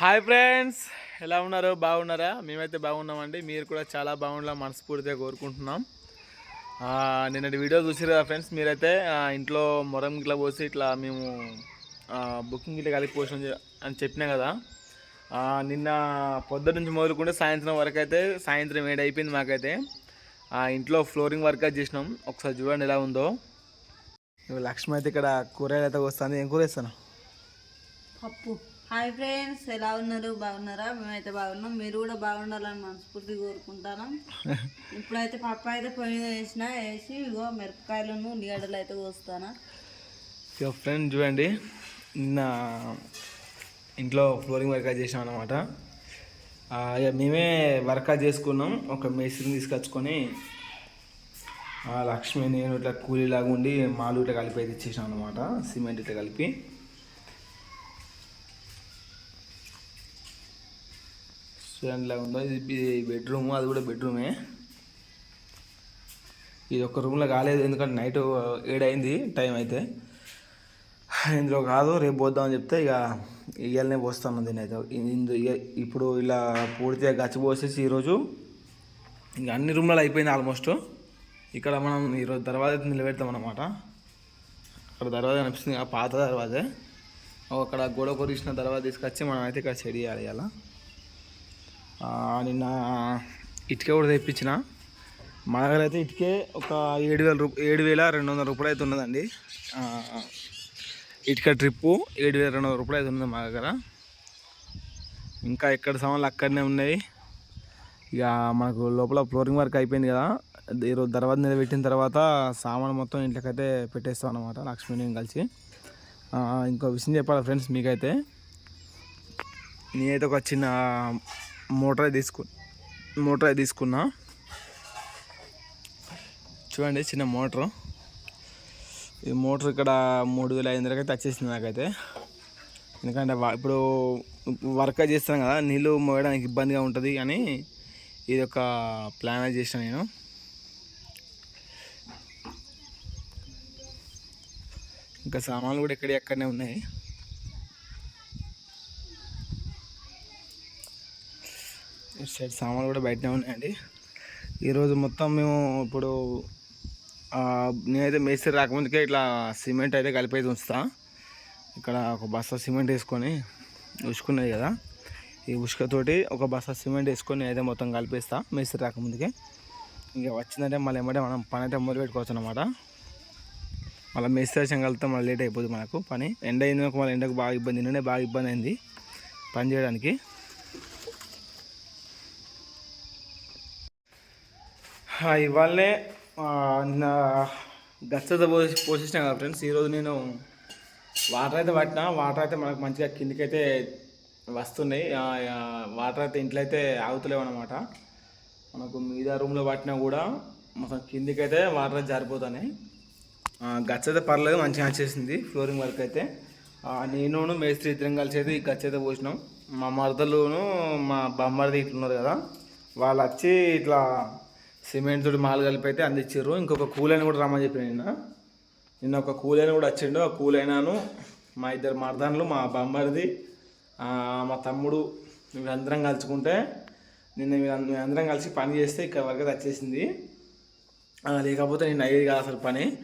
Hi friends ఎలా ఉన్నారు? బాగున్నారా? మేమైతే బాగున్నామండి. మీరు కూడా చాలా బాగుండాలి మనస్ఫూర్తిగా కోరుకుంటున్నాం. నిన్నటి వీడియో చూసారు కదా ఫ్రెండ్స్ మీరైతే ఇంట్లో మొరం ఇట్లా పోసి ఇట్లా మేము బుకింగ్ ఇట్లా కలిపి పోసాం అని చెప్పినా కదా. నిన్న పొద్దు నుంచి మొదలుకుంటే సాయంత్రం వరకు అయితే సాయంత్రం ఏడు అయిపోయింది మాకైతే. ఇంట్లో ఫ్లోరింగ్ వర్క్ అయితే చేసినాం. ఒకసారి చూడండి ఎలా ఉందో. లక్ష్మి అయితే ఇక్కడ కూరగాయలు అయితే వస్తుంది ఏం కూర వేస్తాను పప్పు. హాయ్ ఫ్రెండ్స్ ఎలా ఉన్నారు? బాగున్నారా? మేమైతే బాగున్నాం. మీరు కూడా బాగుండాలని మనస్ఫూర్తి కోరుకుంటాను. ఇప్పుడైతే పప్పు అయితే పొయ్యి వేసిన వేసి ఇగో మిరపకాయలను ఉల్లిగడ్డలు అయితే కోస్తాను. ఇక ఫ్రెండ్ చూడండి నిన్న ఇంట్లో ఫ్లోరింగ్ వర్క్ చేసాం అనమాట ఇక మేమే వర్క్ చేసుకున్నాం. ఒక మేస్త్రిని తీసుకొచ్చుకొని లక్ష్మి నేను ఇట్లా కూలీలాగా ఉండి మాలు ఇట్లా కలిపి అయితే ఇచ్చేసాం అనమాట సిమెంట్ ఇట్లా కలిపి. చూడండి ఇలా ఉందో ఇది బెడ్రూమ్ అది కూడా బెడ్రూమే ఇది ఒక రూమ్లో కాలేదు ఎందుకంటే నైట్ ఏడైంది టైం అయితే. ఇందులో కాదు రేపు పోద్దామని చెప్తే ఇక ఇయ్యాలనే పోస్తాను దీని అయితే. ఇందు ఇప్పుడు ఇలా పూర్తిగా గచ్చిపోసేసి ఈరోజు ఇంక అన్ని రూమ్లలో అయిపోయింది ఆల్మోస్ట్ ఇక్కడ మనం ఈరోజు తర్వాత అయితే నిలబెడతాం అనమాట అక్కడ దర్వాజా కనిపిస్తుంది ఆ పాత తర్వాతే అక్కడ గోడ కొరిసిన తర్వాత తీసుకొచ్చి మనం అయితే ఇక్కడ చెడి చేయాలి ఇలా నిన్న ఇటుక కూడా తెప్పించిన. మా దగ్గర అయితే ఇటుకే ఒక ఏడు వేల రూప ఏడు వేల రెండు వందల రూపాయలు అయితే ఉన్నదండి. ఇటుక ట్రిప్పు ఏడు వేల రెండు వందల రూపాయలు అయితే ఉన్నది మా దగ్గర. ఇంకా ఎక్కడ సామాన్లు అక్కడనే ఉన్నాయి. ఇక మనకు లోపల ఫ్లోరింగ్ వర్క్ అయిపోయింది కదా. ఈరోజు తర్వాత నిలబెట్టిన తర్వాత సామాన్ మొత్తం ఇంట్లోకైతే పెట్టేస్తాం అనమాట లక్ష్మీ నేను కలిసి ఇంకో విషయం చెప్పాలి ఫ్రెండ్స్ మీకైతే? నేనైతే ఒక చిన్న మోటార్ తీసుకు మోటార్ తీసుకున్నా. చూడండి చిన్న మోటార్. ఈ మోటార్ ఇక్కడ మూడు వేల ఐదు వందలకైతే వచ్చేసింది నాకైతే. ఎందుకంటే ఇప్పుడు వర్క్ చేస్తాను కదా నీళ్ళు మోయడానికి ఇబ్బందిగా ఉంటుంది అని ఇది ఒక ప్లాన్ చేసాను నేను. ఇంకా సామాన్లు కూడా ఎక్కడే ఎక్కడనే ఉన్నాయి. ఇటు సైడ్ సామాన్లు కూడా బయటనే ఉన్నాయండి. ఈరోజు మొత్తం మేము ఇప్పుడు నేనైతే మేస్త్రి రాకముందుకే ఇట్లా సిమెంట్ అయితే కలిపేది ఉంచుతా. ఇక్కడ ఒక బస్తా సిమెంట్ వేసుకొని ఉసుకున్నది కదా. ఈ ఉసుకతోటి ఒక బస్తా సిమెంట్ వేసుకొని అయితే మొత్తం కలిపేస్తా మేస్త్రి రాకముందుకే. ఇంకా వచ్చిందంటే మళ్ళీ ఏమంటే మనం పని అయితే మొదలు పెట్టుకోవచ్చు అనమాట మళ్ళీ మేస్త్రి వచ్చాం కలిపితే మళ్ళీ లేట్ అయిపోతుంది మనకు పని. ఎండ అయింది మళ్ళీ ఎండకు బాగా ఇబ్బంది నిన్ననే బాగా ఇబ్బంది అయింది పని చేయడానికి. ఇవాళనే ఆ, గచ్చత పోసి పోసేసిన కదా ఫ్రెండ్స్ ఈరోజు నేను వాటర్ అయితే పట్టిన వాటర్ అయితే మనకు మంచిగా కిందికైతే వస్తున్నాయి. వాటర్ అయితే ఇంట్లో అయితే ఆగుతలేవు అనమాట మనకు మీద రూమ్లో పట్టినా కూడా మొత్తం కిందికైతే వాటర్ జారిపోతున్నాయి. గచ్చ అయితే పర్లేదు మంచిగా వచ్చేసింది ఫ్లోరింగ్ వర్క్ అయితే. నేను మేస్త్రి ఇద్దరం కలిసి అయితే ఈ గచ్చ అయితే పోసినాం. మా మరదలును మా బొమ్మరిది ఇట్లున్నారు కదా వాళ్ళు వచ్చి ఇట్లా సిమెంట్ తోటి మాలు కలిపి అయితే అందించారు ఇంకొక కూలైన కూడా రమ్మని చెప్పిన నిన్న. నిన్న ఒక కూలైన కూడా వచ్చిండు. ఆ కూలైనాను మా ఇద్దరు మరదాన్లు మా బొమ్మడిది మా తమ్ముడు వీళ్ళందరం కలుసుకుంటే నిన్న వీళ్ళం- వీళ్ళందరం కలిసి పని చేస్తే ఇక్కడ వరకు వచ్చేసింది. లేకపోతే నిన్న అయ్యేది కాదు అసలు పని.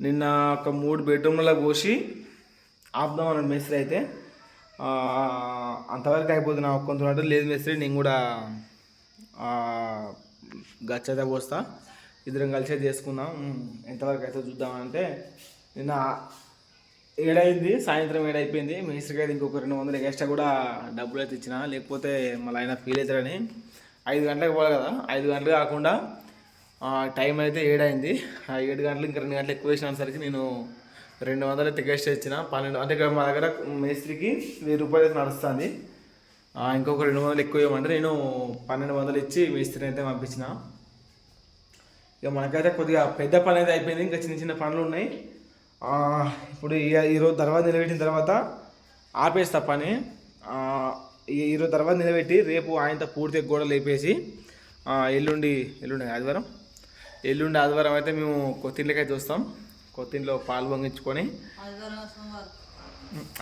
నిన్న ఒక మూడు బెడ్రూమ్లలో పోసి ఆపుదాం అన్నాడు మేస్త్రి అయితే. అంతవరకు అయిపోతుంది నా ఒక్కొంత లేదు మేస్త్రి నేను కూడా గచ్చైతే పోస్తా. ఇద్దరం కలిసి చేసుకుందాం. ఎంతవరకు అయితే చూద్దామంటే నిన్న ఏడైంది సాయంత్రం ఏడైపోయింది. మేస్త్రికి అయితే ఇంకొక రెండు వందలు ఎక్స్ట్రా కూడా డబ్బులు అయితే ఇచ్చిన. లేకపోతే మళ్ళీ ఆయన ఫీల్ అవుతారని ఐదు గంటలకు పోవాలి కదా. ఐదు గంటలు కాకుండా టైం అయితే ఏడైంది. ఆ ఏడు గంటలు ఇంకా రెండు గంటలు ఎక్కువ వేసినసరికి నేను రెండు వందలు అయితే ఎక్స్ట్రా ఇచ్చిన. పన్నెండు అంటే ఇక్కడ మా దగ్గర మేస్త్రికి వెయ్యి రూపాయలు అయితే నడుస్తుంది. ఇంకొక రెండు వందలు ఎక్కువ ఇవ్వమంటే నేను పన్నెండు వందలు ఇచ్చి మేస్త్రిని అయితే పంపించిన. ఇక మనకైతే కొద్దిగా పెద్ద పని అయితే అయిపోయింది. ఇంకా చిన్న చిన్న పనులు ఉన్నాయి. ఇప్పుడు ఈరోజు తర్వాత నిలబెట్టిన తర్వాత ఆపేస్తా పని. ఈరోజు తర్వాత నిలబెట్టి రేపు ఆయనతో పూర్తిగా గోడ లేపేసి ఎల్లుండి ఎల్లుండి ఆదివారం. ఎల్లుండి ఆదివారం అయితే మేము కొత్తింట్లకి అయితే వస్తాం కొత్తింట్లో పాలు పొంగించుకొని ఆదివారం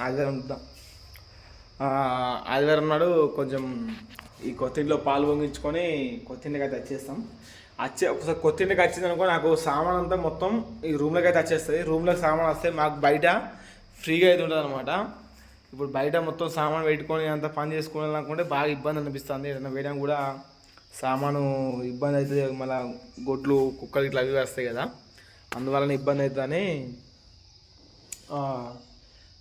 ఆదివారం ఆదివారం నాడు కొంచెం ఈ కొత్తింట్లో పాలు పొంగించుకొని కొత్తింటికి అయితే వచ్చేస్తాం వచ్చే ఒకసారి కొత్తింటికి వచ్చింది అనుకో నాకు సామాన్ అంతా మొత్తం ఈ రూమ్లోకి అయితే వచ్చేస్తుంది రూమ్లోకి సామాన్ వస్తే మాకు బయట ఫ్రీగా అయితే ఉంటుంది అనమాట ఇప్పుడు బయట మొత్తం సామాన్ పెట్టుకొని అంత పని చేసుకోవాలి అనుకుంటే బాగా ఇబ్బంది అనిపిస్తుంది. ఏదైనా వేయడం కూడా సామాను ఇబ్బంది అవుతుంది మళ్ళీ గొడ్లు కుక్కలు ఇట్లా అవి వస్తాయి కదా. అందువలన ఇబ్బంది అవుతుందని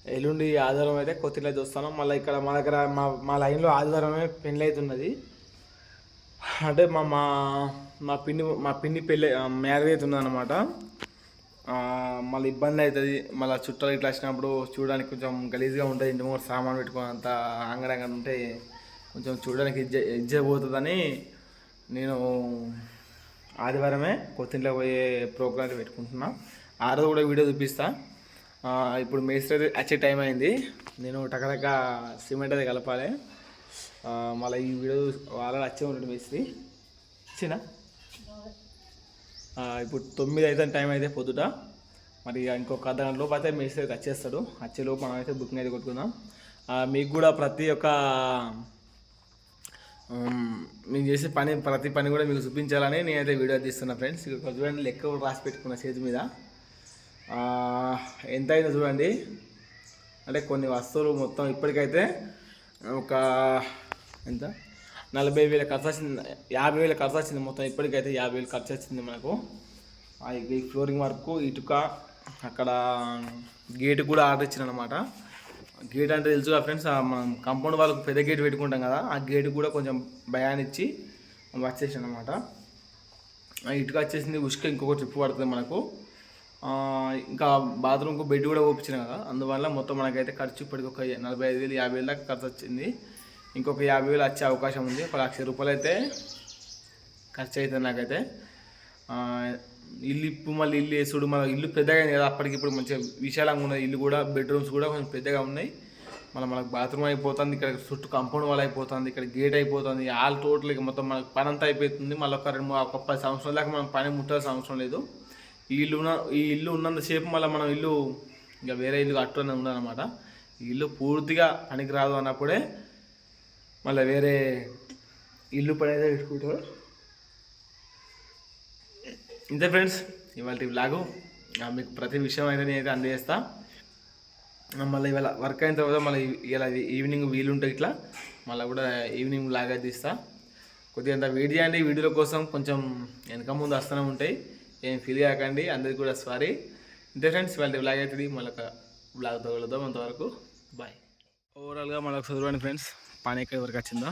ఎల్లుండి ఆదివారం అయితే కొత్తిలో చూస్తాను మళ్ళీ ఇక్కడ మా దగ్గర మా మా లైన్లో ఆదివారమే పెళ్ళి అవుతున్నది అంటే మా మా మా పిన్ని మా పిన్ని పెళ్ళి మ్యారేజ్ అవుతుంది అనమాట మళ్ళీ ఇబ్బంది అవుతుంది మళ్ళీ చుట్టాలు ఇట్లా వచ్చినప్పుడు చూడడానికి కొంచెం గలీజ్గా ఉంటుంది. ఇంటి ముందు సామాన్ పెట్టుకొని అంత ఉంటే కొంచెం చూడడానికి ఇజ్జ ఇజ్జపోతుందని నేను ఆదివారమే కొత్తింట్లో పోయే ప్రోగ్రామ్ పెట్టుకుంటున్నా. ఆ రోజు కూడా వీడియో చూపిస్తాను ఇప్పుడు మేస్త్రి అయితే వచ్చే టైం అయింది. నేను టకటక సిమెంట్ అయితే కలపాలి. మళ్ళీ ఈ వీడియో వాళ్ళ వచ్చే ఉంటుంది మేస్త్రి. వచ్చినా ఇప్పుడు తొమ్మిది అయితే టైం అయితే పొద్దుట. మరి ఇంకొక అర్ధ గంట లోపు అయితే మేస్త్రి అయితే వచ్చేస్తాడు. వచ్చేలోపు మనం అయితే బుకింగ్ అయితే కొట్టుకుందాం. మీకు కూడా ప్రతి ఒక్క ఉమ్, మేము చేసే పని ప్రతి పని కూడా మీకు చూపించాలని నేనైతే వీడియో తీస్తున్నా ఫ్రెండ్స్ ఇక్కడ చూడండి లెక్క రాసి పెట్టుకున్న చేతి మీద. ఎంత అయిందో చూడండి. అంటే కొన్ని వస్తువులు మొత్తం ఇప్పటికైతే ఒక ఎంత? నలభై వేల ఖర్చు వచ్చింది. యాభై వేల ఖర్చు వచ్చింది మొత్తం ఇప్పటికైతే యాభై వేలు ఖర్చు వచ్చింది మనకు. ఆ, ఈ ఫ్లోరింగ్ వర్క్ ఇటుక అక్కడ గేట్ కూడా ఆర్డర్ ఇచ్చిన అనమాట గేట్ అంటే తెలుసుగా ఫ్రెండ్స్ మనం కాంపౌండ్ వాళ్ళకు పెద్ద గేట్ పెట్టుకుంటాం కదా ఆ గేట్ కూడా కొంచెం భయాన్ని ఇచ్చి వచ్చేసాను అనమాట ఇటుక వచ్చేసింది ఉష్క ఇంకొక ట్రిప్ పడుతుంది మనకు. ఇంకా బాత్రూమ్కు బెడ్ కూడా ఓపించిన కదా అందువల్ల మొత్తం మనకైతే ఖర్చు ఇప్పటికి ఒక నలభై ఐదు వేలు యాభై వేలు దాకా ఖర్చు వచ్చింది. ఇంకొక యాభై వేలు వచ్చే అవకాశం ఉంది. ఒక లక్ష రూపాయలు అయితే ఖర్చు అవుతుంది నాకైతే. ఇల్లు ఇప్పు మళ్ళీ ఇల్లు వేసుడు మన ఇల్లు పెద్దగా అయింది కదా అప్పటికి ఇప్పుడు మంచిగా విశాలంగా ఉన్నది. ఇల్లు కూడా బెడ్రూమ్స్ కూడా కొంచెం పెద్దగా ఉన్నాయి. మళ్ళీ మనకు బాత్రూమ్ అయిపోతుంది ఇక్కడ చుట్టూ కంపౌండ్ వాల్ అయిపోతుంది ఇక్కడ గేట్ అయిపోతుంది ఆల్ టోటల్ ఇక మొత్తం మనకు పని అంతా అయిపోతుంది. మళ్ళీ ఒక రెండు మూడు- ఒక పది సంవత్సరాల దాకా మనం పని ముట్టాల్సిన అవసరం లేదు. ఈ ఇల్లు ఉన్న ఈ ఇల్లు ఉన్నంతసేపు మళ్ళీ మనం ఇల్లు ఇంకా వేరే ఇల్లు కట్టుకునే ఉందన్నమాట ఈ ఇల్లు పూర్తిగా పనికి రాదు అన్నప్పుడే మళ్ళీ వేరే ఇల్లు పని అయితే పెట్టుకుంటారు. ఇంతే ఫ్రెండ్స్ ఇవాళ బ్లాగు మీకు ప్రతి విషయం అయితే నేనైతే అందజేస్తా. మళ్ళీ ఇవాళ వర్క్ అయిన తర్వాత మళ్ళీ ఇలా ఈవినింగ్ వీలుంటే ఇట్లా మళ్ళీ కూడా ఈవినింగ్ లాగా తీస్తా. కొద్దిగా అంత వెయిట్ చేయండి వీడియోల కోసం కొంచెం వెనక ముందు వస్తూనే ఉంటాయి. ఏం ఫీల్ కాకండి అందరికి కూడా సారీ ఇంతే ఫ్రెండ్స్ వాళ్ళ బ్లాగ్ అవుతుంది మళ్ళీ ఒక బ్లాగ్ తగలుద్దాం అంతవరకు. బాయ్ ఓవరాల్గా మళ్ళీ ఒకసారి ఫ్రెండ్స్ పని ఎక్కడి వరకు వచ్చిందో.